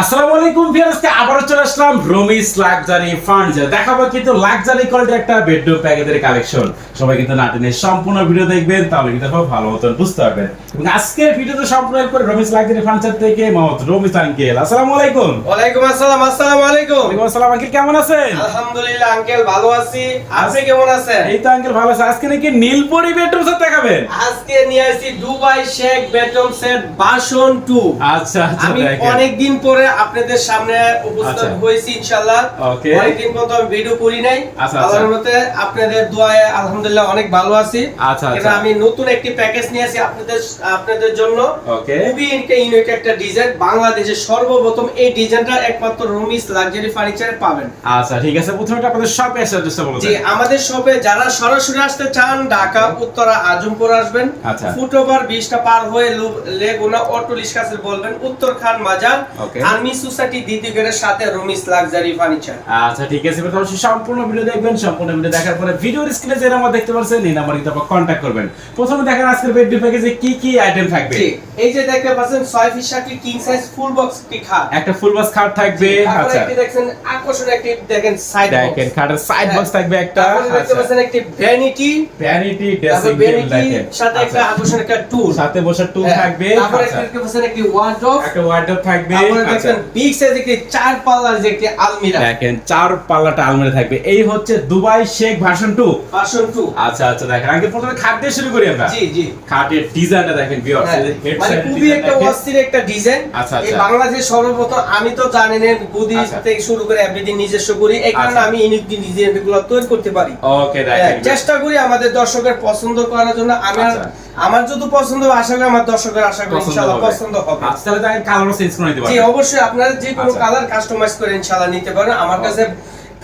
আসসালামু আলাইকুম ভিউয়ার্সকে আবারও চলে আসলাম রমিস লাক্সারি ফার্নিচার দেখাবো কিন্তু লাক্সারি কোয়ালিটির একটা বেডরুম প্যাকেজের কালেকশন সবাই কিন্তু সম্পূর্ণ ভিডিও দেখবেন তাহলে কিন্তু খুব ভালো মতন বুঝতে পারবেন। এবং আজকের ভিডিওতে সম্পূর্ণ করে রমিস লাক্সারি ফার্নিচার থেকে মোহাম্মদ রমিস আঙ্কেল আসসালামু আলাইকুম। ওয়ালাইকুম আসসালাম আসসালামু আলাইকুম। ওয়ালাইকুম আসসালাম আঙ্কেল কেমন আছেন? আলহামদুলিল্লাহ আঙ্কেল ভালো আছি। আপনি কেমন আছেন? এই তো আঙ্কেল ভালো আছে। আজকে নাকি নীলপরি বেডরুম সেট দেখাবেন? আজকে নিয়ে আসি দুবাই শেখ বেডরুম সেট বাসন টু আচ্ছা আচ্ছা আমি অনেক দিন পরে আপনাদের সামনে উপস্থিত আচ্ছা। হয়েছি ইনশাআল্লাহ। অনেকদিন পর আমি ভিডিও করি নাই। আল্লাহর আচ্ছা। মতে আপনাদের দোয়ায় আলহামদুলিল্লাহ অনেক ভালো আছি। আচ্ছা। আমি নতুন একটি প্যাকেজ নিয়ে আসি আপনাদের আপনাদের জন্য। খুবই ইউনিক একটা ডিজাইন বাংলাদেশের সর্বপ্রথম এই ডিজাইনটা একমাত্র রুমিস লাক্সারি ফার্নিচারে পাবেন। আচ্ছা ঠিক আছে। প্রথমে আপনাদের শপ অ্যাড্রেসটা জি আমাদের শপে যারা সরাসরি আসতে চান ঢাকা উত্তরা আজমপুর আসবেন। ফুটওভার বিশটা পার হয়ে লেগুনা অটো কাছে বলবেন উত্তর খান মাজার. আর্মি সোসাইটি দ্বিতীয় গেটের সাথে রুমিস লাক্সারি ফার্নিচার আচ্ছা ঠিক আছে অবশ্যই সম্পূর্ণ ভিডিও দেখবেন সম্পূর্ণ ভিডিও দেখার পরে ভিডিওর স্ক্রিনে যে নাম্বার দেখতে পাচ্ছেন এই নাম্বার কিন্তু আপনারা কন্ট্যাক্ট করবেন। প্রথমে দেখেন আজকের বেডরুম প্যাকেজে কি কি আইটেম থাকবে। এই যে দেখতে পাচ্ছেন ছয় ফিট সাথে কিং সাইজ ফুল বক্স একটি খাট। একটা ফুল বক্স খাট থাকবে আচ্ছা। একটি দেখছেন আকর্ষণীয় একটি দেখেন সাইড বক্স দেখেন খাটের সাইড বক্স থাকবে একটা তারপরে দেখতে আচ্ছা। পাচ্ছেন একটি ভ্যানিটি ভ্যানিটি ড্রেসিং টেবিল দেখেন। সাথে একটা আকর্ষণ একটা টুল সাথে বসার টুল থাকবে তারপরে আচ্ছা। দেখতে পাচ্ছেন একটি ওয়ার্ড্রোব একটা ওয়ার্ডরোব থাকবে আচ্ছা। দেখছেন বিগ সাইজ একটি চার পাল্লার যে একটি আলমিরা। দেখেন চার পাল্লাটা আলমারি থাকবে। এই হচ্ছে দুবাই শেখ ভার্সন 2 বাসন টু। আচ্ছা আচ্ছা দেখেন আগে প্রথমে খাট দিয়ে শুরু করি আমরা। জি জি। খাটের ডিজাইনটা দেখেন ভিউয়ার্স হ্যাঁ, মানে খুবই একটা অস্থির একটা ডিজাইন আচ্ছা, এই আচ্ছা। বাংলাদেশ সর্বপ্রথম আমি তো বুদ্ধি আচ্ছা। থেকে শুরু করে এভরিথিং নিজস্ব করি। এই কারণে। আমি ইউনিক তৈরি করতে পারি। ওকে হ্যাঁ, দেখেন চেষ্টা করি আমাদের দর্শকের পছন্দ করার জন্য। আমার। আমার যদি পছন্দ আশা করি আমার দর্শকের আশা করি ইনশাআল্লাহ। পছন্দ হবে। আচ্ছা তাহলে কালারও চেঞ্জ করে নিতে জি পারবেন। অবশ্যই আপনারা যে কোনো আচ্ছা। কালার কাস্টমাইজ করে ইনশাআল্লাহ নিতে পারেন আমার কাছে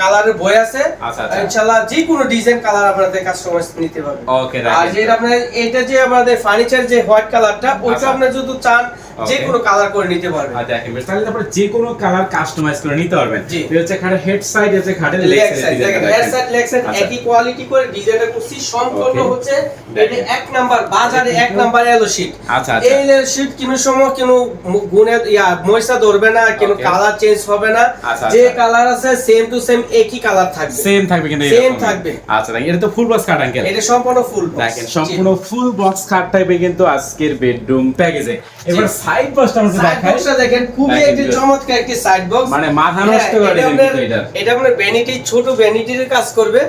কালারের বই আছে। আচ্ছা, আচ্ছা। ইনশাআল্লাহ যে কোনো ডিজাইন কালার আপনাদের কাস্টমাইজ নিতে পারবেন। ওকে আর যেটা আপনার এটা যে আমাদের ফার্নিচার যে হোয়াইট কালারটা ওইটা আচ্ছা। আপনি যদি চান যে কোনো কালার করে নিতে পারবেন। আর দেখেন বেশ, তাহলে তারপরে যে কোনো কালার কাস্টমাইজ করে নিতে পারবেন। এই হচ্ছে খাটের হেড সাইড আছে খাটের লেগ সাইড দেখেন হেড সাইড লেগ সাইড আচ্ছা। একই কোয়ালিটি করে ডিজাইনটা করছি। সম্পূর্ণ হচ্ছে এটা এক নাম্বার বাজারে এক নাম্বার এলো শীট আচ্ছা, আচ্ছা। এই এলো শীট কোনো সময় কোনো গুণে ইয়া ময়সা ধরবে না কোনো কালার চেঞ্জ হবে না। আচ্ছা, যে আচ্ছা। কালার আছে সেম টু সেম একই কালার থাকবে। সেম থাকবে কিন্তু এরকম। থাকবে। আচ্ছা দেখেন এটা তো ফুল বক্স খাট আঙ্কেল এটা সম্পূর্ণ ফুল দেখেন সম্পূর্ণ ফুল বক্স খাট থাকবে কিন্তু আজকের বেডরুম প্যাকেজে এবার সাইড বক্সটা আমরা দেখাই। বক্সটা দেখেন খুবই একটি চমৎকার একটি সাইড বক্স মানে মাথা নষ্ট করে দিয়েছেন কিন্তু এটার। এটা আপনার ভ্যানিটি ছোট ভ্যানিটির কাজ করবে।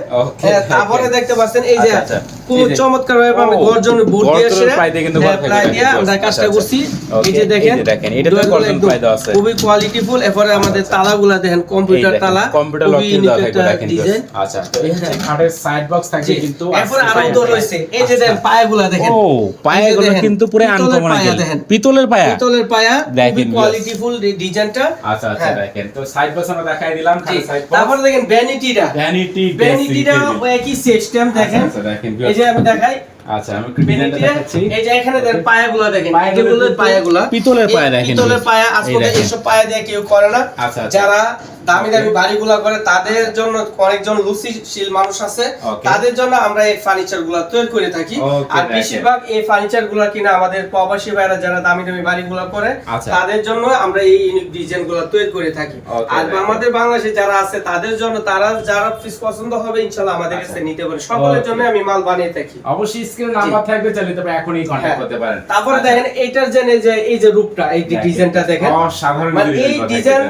হ্যাঁ, তারপরে দেখতে পাচ্ছেন এই যে আচ্ছা, আচ্ছা। খুব চমৎকার ভাবে আমি গর্জন বোর্ড দিয়ে গর্জনের প্রায় দিয়ে কিন্তু হ্যাঁ, প্রায় দিয়ে আমরা কাজটা আচ্ছা, করছি। আচ্ছা। এই যে দেখেন দেখেন, এটা তো গর্জন দেওয়া আছে। খুবই কোয়ালিটিফুল এরপরে আমাদের তালাগুলা দেখেন কম্পিউটার তালা। কম্পিউটার থাকবে একটা দেখেন ডিজাইন। আচ্ছা তো খাটের সাইড বক্স থাকবে কিন্তু এরপরে আরও তো রয়েছে এই যে দেখেন পায়াগুলা দেখেন। ও পায়াগুলো কিন্তু পুরো পিতলের আনকমন পায়া দেখেন। পিতলের পায়া। পিতলের পায়া দেখেন, কোয়ালিটিফুল ডিজাইনটা আচ্ছা আচ্ছা। দেখেন। তো সাইড বক্স আমরা দেখাই দিলাম জি, খাটের সাইড দেখেন ভ্যানিটিটা ভ্যানিটি ভ্যানিটিটা একই সিস্টেম দেখেন। আচ্ছা দেখেন এই যে আমি দেখাই আচ্ছা আমি একটু ডিজাইনটা দেখাচ্ছি। এই যে এখানে দেখেন পায়াগুলো দেখেন এগুলো পায়াগুলো। পিতলের পায়া দেখেন। পিতলের পায়া এই আসলে পায়া দিয়ে কেউ করে না। আচ্ছা, আচ্ছা। যারা দামি দামি বাড়িগুলো করে তাদের জন্য অনেকজন লুচিশীল মানুষ আছে। তাদের জন্য আমরা এই ফার্নিচারগুলা তৈরি করে থাকি। আর বেশিরভাগ এই ফার্নিচারগুলা কিনা আমাদের প্রবাসী ভাইরা যারা দামি দামি বাড়িগুলো করে। তাদের জন্য আমরা এই ইউনিক ডিজাইনগুলো তৈরি করে থাকি। আর আমাদের বাংলাদেশে যারা আছে তাদের জন্য তারা যারা পছন্দ হবে ইনশাল্লাহ আমাদের। কাছে নিতে পারে। সকলের জন্য আমি মাল বানিয়ে থাকি। অবশ্যই স্ক্রিনে নাম্বার থাকবে চাইলে তবে এখনই কন্টাক্ট হ্যাঁ। করতে পারেন। তারপরে আচ্ছা। দেখেন এইটার এই যে এই যে রূপটা এই যে ডিজাইনটা দেখেন। অসাধারণ মানে এই ডিজাইন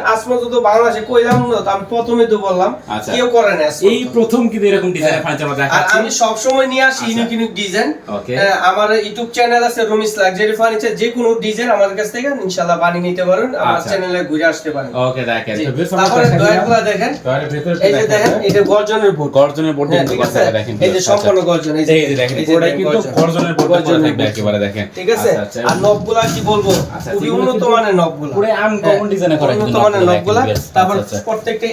বাংলাদেশে কইলাম না আমি প্রথমে তো বললাম আচ্ছা। কেউ করে না এই প্রথম কিন্তু এরকম ডিজাইনের ফার্নিচার আমরা আর দেখাচ্ছি আমি সব সময় নিয়ে আসি। ইউনিক ইউনিক ডিজাইন আমার ইউটিউব চ্যানেল আছে রমিস লাক্সারি ফার্নিচার যে কোনো ডিজাইন আমার কাছ থেকে ইনশাআল্লাহ বানিয়ে নিতে পারেন আমার। চ্যানেলে ঘুরে আসতে পারেন। ওকে দেখেন। তারপরে। দয়াগুলা দেখেন। এই যে দেখেন। যে গর্জনের বোর্ড। গর্জনের বোর্ড হ্যাঁ, দেখেন। এই যে আচ্ছা। সম্পূর্ণ গর্জন এই যে দেখেন যে কিন্তু গর্জনের বোর্ড গর্জনের থাকবে বোর্ড। একেবারে দেখেন ঠিক আছে আচ্ছা, আচ্ছা। আর নবগুলা কি বলব আচ্ছা, খুবই উন্নত মানের নবগুলা পুরো uncommon design করা উন্নত মানের নবগুলা নবগুলা দেখেন, yes। তারপর। প্রত্যেকটা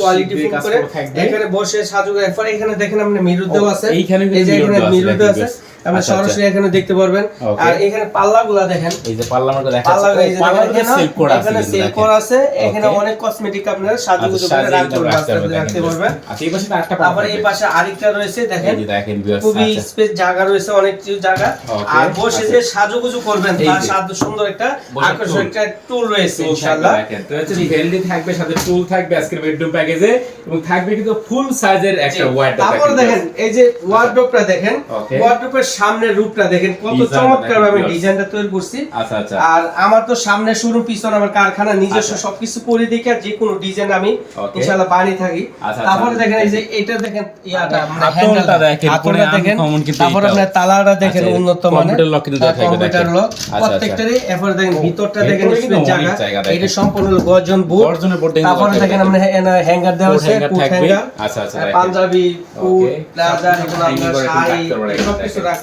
কোয়ালিটি ফুল করে এখানে বসে সাজু এখানে দেখেন আপনি মিরর দেওয়া আছে এইখানে দেওয়া আছে, মিরর দেওয়া আছে yes। আপনি আচ্ছা, সরাসরি এখানে দেখতে পারবেন। আর এখানে পাল্লাগুলা দেখেন। এই যে পাল্লা মার্কা দেখা পাল্লা এই যে দেখেন সেভ করা আছে এখানে কিন্তু সেল করা আছে। এখানে অনেক কসমেটিক আপনারা সাজুগুজু আচ্ছা, করে রাখতে পারবেন, আচ্ছা, এই পাশে আরেকটা তারপরে এই পাশে আরেকটা রয়েছে দেখেন। এই দেখেন খুবই আচ্ছা। স্পেস জায়গা রয়েছে অনেক কিছু জায়গা। আর বসে আচ্ছা। যে সাজুগুজু করবেন তার সাথে সুন্দর একটা আকর্ষণ একটা টুল রয়েছে ইনশাআল্লাহ। তো হচ্ছে ভেন্ডি থাকবে সাথে টুল থাকবে আজকের বেডরুম প্যাকেজে এবং থাকবে কিন্তু ফুল সাইজের একটা ওয়াইড তারপর দেখেন এই যে ওয়ার্ডরোবটা দেখেন। ওয়ার্ডরোবের সামনের রূপটা দেখেন কত চমৎকার ভাবে ডিজাইনটা তৈরি করছি আচ্ছা আচ্ছা আর আমার তো সামনে শুরু পিছনে আমার কারখানা নিজস্ব আচ্ছা। সবকিছু করে দেখে আর যে কোনো ডিজাইন আমি. ইনশাআল্লাহ বানিয়ে থাকি তারপরে। দেখেন এই যে এটা দেখেন ইয়াটা মানে হাতলটা দেখেন, হাতলটা দেখেন uncommon কিন্তু তারপর এটাও। আপনার তালাটা দেখেন উন্নত মানের lock কিন্তু কম্পিউটার। লক আচ্ছা, প্রত্যেকটারই এরপরে দেখেন ভিতরটা দেখেন স্পেস জায়গা এটা সম্পূর্ণ হলো গর্জন বুট গর্জনের board দেখেন তারপরে দেখেন দেখেন। আমরা হ্যাঙ্গার দেওয়া আছে কোট। হ্যাঙ্গার আচ্ছা, আচ্ছা, পাঞ্জাবি কোট. প্লাজা এগুলো শাড়ি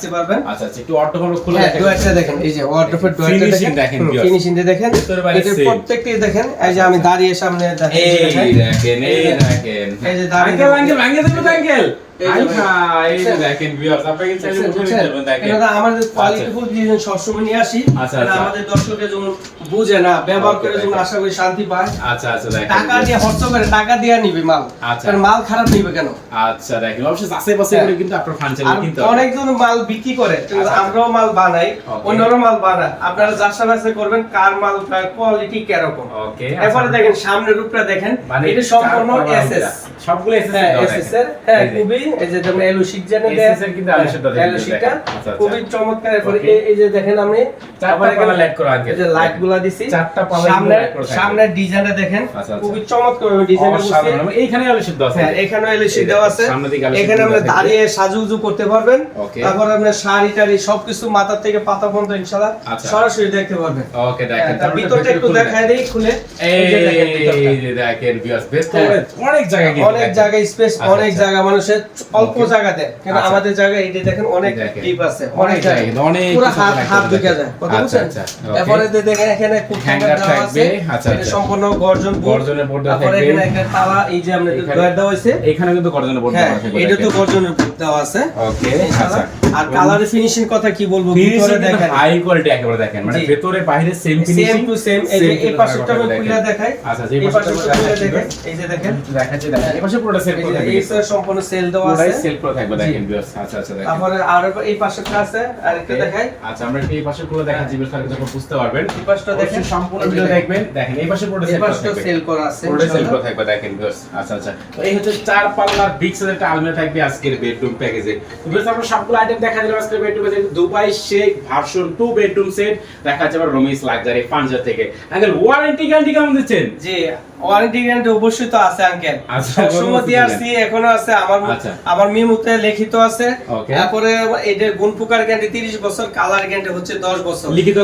দেখেন। পারবেন আচ্ছা আচ্ছা একটু অটো ভালো খুলে হ্যাঁ দেখেন ডুয়ারটা দেখেন এই যে অটোফোন ডুয়ারটা দেখেন দেখেন। ফিনিশিং দেখেন এটা। প্রত্যেকটি দেখেন এই যে আমি দাঁড়িয়ে সামনে দেখেন এই দেখেন। এই দেখেন এই যে দাঁড়িয়ে আঙ্কেল। আঙ্কেল আঙ্কেল এই যে আই ভাই। ভাই এই যে দেখেন ভিউয়ার্স আপনাকে চাইলে দেখছেন, উঠে দেখছেন? দেবেন দেখেন। এটা আমাদের কোয়ালিটিফুল ডিজাইন সবসময় নিয়ে আসি। এটা। আমাদের দর্শকের জন্য বুঝে না ব্যবহার করে যেন আশা করি শান্তি পায়। আচ্ছা আচ্ছা টাকা দিয়ে খরচ করে টাকা দিয়ে নিবে মাল। কারণ মাল খারাপ নিবে কেন? আচ্ছা দেখেন। অবশ্যই যাচাই বাছাই করে কিন্তু আপনার ফার্নিচার আর কিনতে অনেকজন মাল বিক্রি করে আচ্ছা, আচ্ছা। আমরাও মাল বানাই. অন্যরা মাল বানায়। আপনারা যাচাই বাছাই করবেন কার মাল কোয়ালিটি কীরকম। ওকে এরপরে দেখেন সামনের রূপটা দেখেন। মানে এটা সম্পূর্ণ এসএস। সবগুলো এসএস হ্যাঁ এসএস এর হ্যাঁ খুবই এই যে যেমন এলো শিক জানে কিন্তু আলো শিকটা দেখেন, এলো শিকটা দেখেন। আচ্ছা, আচ্ছা। খুবই চমৎকার এরপরে এই- এই যে দেখেন আমি আবার এখানে পাল্লা করা আছে। এই যে লাইটগুলা দিছি চারটা পাল্লা সামনে light করা থাকবে। সামনের ডিজাইনটা দেখেন আচ্ছা। খুবই চমৎকার ভাবে ডিজাইন করছি এইখানে আলো সিদ্ধ আছে হ্যাঁ এখানে এলো শিক দেওয়া আছে সামনের দিকে আলো এখানে আমরা দেওয়া থাকবে। দাঁড়িয়ে সাজুগুজু করতে পারবেন তারপর আপনার শাড়ি টাড়ি সবকিছু মাথা থেকে পাতা পর্যন্ত ইনশাআল্লাহ। সরাসরি দেখতে পারবেন ওকে হ্যাঁ, দেখেন ভিতরটা একটু দেখায় দেই খুলে এই যে দেখেন ভিউয়ার্স হ্যাঁ। অনেক জায়গা অনেক। জায়গায় স্পেস অনেক। জায়গা মানুষের অল্প. জায়গাতে। কিন্তু আচ্ছা। আমাদের জায়গায় এই দেখেন অনেক ডিপ আছে অনেক জায়গা জায়গা অনেক পুরো হাত হাত ঢুকে যায়। কথা আচ্ছা, বুঝছেন? আচ্ছা, তারপরে যে দেখেন এখানে Hanger হ্যাঙ্গার থাকবে, আচ্ছা, আচ্ছা। সম্পূর্ণ গর্জন গর্জনের তারপরে থাকবে। এখানে একটা তালা এই যে আমরা ডয়ার দেওয়া হয়েছে। এখানে কিন্তু গর্জনের বোর্ড হ্যাঁ এটা তো গর্জনের দেওয়া আছে। ওকে আচ্ছা। আর কালারের ফিনিশিং কথা কি বলব? ভিতরে দেখেন। হাই কোয়ালিটি একেবারে দেখেন। মানে। ভেতরে বাইরে সেম সেম টু সেম এই যে এই পাশেরটা আমি খুলে দেখাই। আচ্ছা এই পাশে পাশেরটা খুলে দেখেন। এই যে দেখেন। দেখাচ্ছি দেখেন। এই পাশে পুরোটা সেল করে যে এই সম্পূর্ণ সেল দেওয়া আছে? সেল করে থাকবে দেখেন ভিউয়ার্স আচ্ছা আচ্ছা দেখেন। তারপরে আর এই পাশেরটা আছে আরেকটা দেখাই। আচ্ছা আমরা এই পাশে পুরো দেখাচ্ছি বিস্তারিত যখন বুঝতে পারবেন। এই পাশটা দেখেন। সম্পূর্ণ ভিডিও দেখবেন। দেখেন এই পাশে পুরোটা সেল করে থাকবে। সেল করা আছে পুরোটাই সেল ইনশাআল্লাহ। থাকবে দেখেন ভিউয়ার্স আচ্ছা আচ্ছা। তো এই হচ্ছে চার পাল্লার বিগ সাইজের একটা আলমিরা থাকবে আজকের বেডরুম প্যাকেজে তো ভিউয়ার্স আমরা সবগুলো আইটেম দেখা দিলাম আজকের বেডরুম প্যাকেজে দুবাই শেখ ভার্সন 2 বেডরুম সেট দেখা যাচ্ছে আবার রমিস লাক্সারি পাঞ্জাব থেকে। আঙ্কেল ওয়ারেন্টি গ্যারান্টি কেমন দিচ্ছেন? জি। ওয়ারেন্টি গ্যারান্টি অবশ্যই তো আছে আঙ্কেল সবসময় বলুন দিয়ে তো আসছি এখনও আছে আমার। আমার মিমুতে লিখিত আছে। তারপরে এটা গুণ পোকার গ্যারান্টি 30 বছর কালার গ্যারান্টি হচ্ছে 10 বছর। লিখিত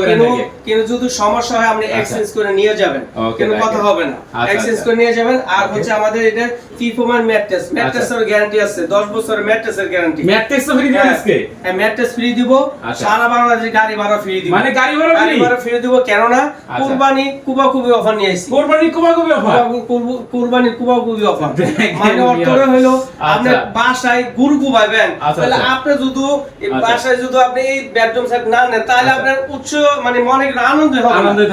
কিন্তু যদি সমস্যা হয় আপনি এক্সচেঞ্জ করে নিয়ে যাবেন। কিন্তু কথা হবে না। এক্সচেঞ্জ। করে নিয়ে যাবেন আর হচ্ছে আমাদের এটা ফিফোমান ম্যাট্রেস ম্যাট্রেসের গ্যারান্টি আছে 10 বছরের ম্যাট্রেসের গ্যারান্টি ম্যাট্রিক্স ফ্রি দিবেন আজকে? হ্যাঁ ম্যাট্রেস ফ্রি দিব। আচ্ছা। সারা বাংলাদেশে গাড়ি ভাড়া ফ্রি দিব। মানে গাড়ি ভাড়া গাড়ি ভাড়া ফ্রি দিব কেননা আচ্ছা। কুরবানি কুবাকুবি অফার নিয়ে কোরবানি কুবা কুবি অফার মানে অর্থ হলো আপনি আচ্ছা। বাসায় গুরু কুবাইবেন আচ্ছা, তাহলে আচ্ছা। আপনি যদি আচ্ছা। বাসায় যদি আপনি এই বেডরুম সেট না নেন তাহলে আচ্ছা। আপনার উচ্চ মানে মনে আনন্দ হবে। আনন্দে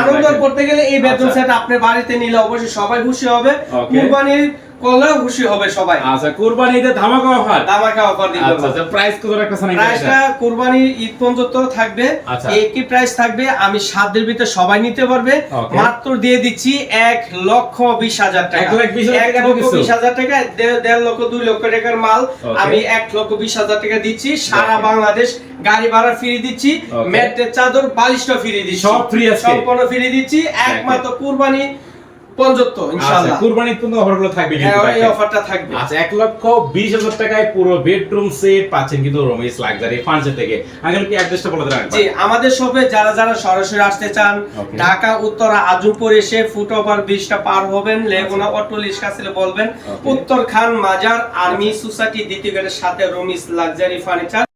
আনন্দ করতে গেলে এই বেডরুম আচ্ছা। সেট আপনার বাড়িতে নিলে অবশ্যই সবাই খুশি হবে. কুরবানির করলেও খুশি হবে সবাই। আচ্ছা কোরবানিতে ধামাকা অফার? দামাকা অফার দিব আচ্ছা আচ্ছা প্রাইস কত রাখতে চান প্রাইসটা কুরবানির ঈদ পর্যন্ত থাকবে। আচ্ছা। একই প্রাইস থাকবে আমি সাতদের ভিতরে সবাই নিতে পারবে। মাত্র দিয়ে দিচ্ছি এক লক্ষ বিশ হাজার টাকা। এক লক্ষ? বিশ হাজার টাকা দেড় লক্ষ দুই লক্ষ টাকার মাল। আমি এক লক্ষ বিশ হাজার টাকা দিচ্ছি। সারা বাংলাদেশ গাড়ি ভাড়া ফ্রি দিচ্ছি. ম্যাটের চাদর বালিশটা ফ্রি দিচ্ছি। সব ফ্রি? সম্পূর্ণ ফ্রি দিচ্ছি। একমাত্র কুরবানি আচ্ছা ইনশাআল্লাহ। কুরবানির পর্যন্ত অফারগুলো থাকবে হ্যাঁ কিন্তু এই অফারটা থাকবে। আচ্ছা এক লক্ষ বিশ হাজার টাকায় পুরো বেডরুম সেট পাচ্ছেন কিন্তু রমেশ লাক্সারি ফার্নিচার থেকে। আঙ্কেল কি অ্যাড্রেসটা বলে দেন জি আমাদের শপে যারা যারা সরাসরি আসতে চান ঢাকা উত্তরা আজমপুর এসে ফুট ওভার ব্রিজটা পার হবেন লেগুনা অটো রিক্সা ছিল বলবেন। উত্তর খান মাজার আর্মি সোসাইটি দ্বিতীয় গেটের সাথে রমিস লাক্সারি ফার্নিচার